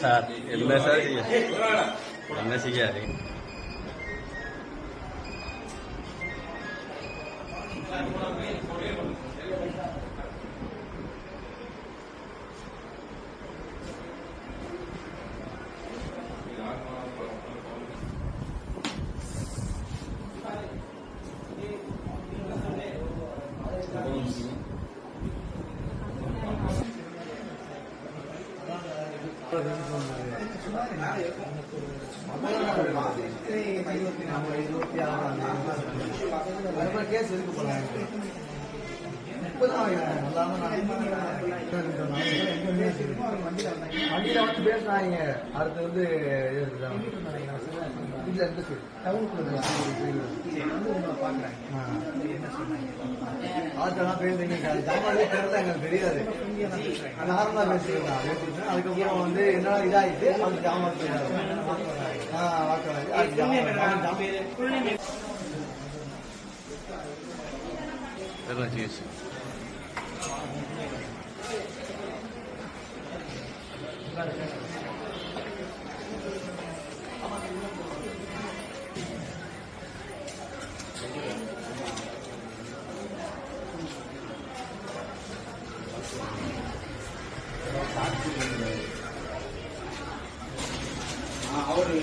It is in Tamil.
సార్ ఎల్లా సార్ ఎన్న చేయాలి Thank you. கேஸ் எதுக்கு போனாங்க வண்டியில வந்து பேசுனாங்க அடுத்து வந்து இல்ல இந்த சாப்பிட்டெல்லாம் ஃபெயில் பண்ணிங்க தமிழே தெரியாது. நார்மலாக அதுக்கப்புறம் வந்து என்ன இதாகிட்டு அவன் ஜாமான் போயிடாது ஆ வாக்கலாஜி அவரு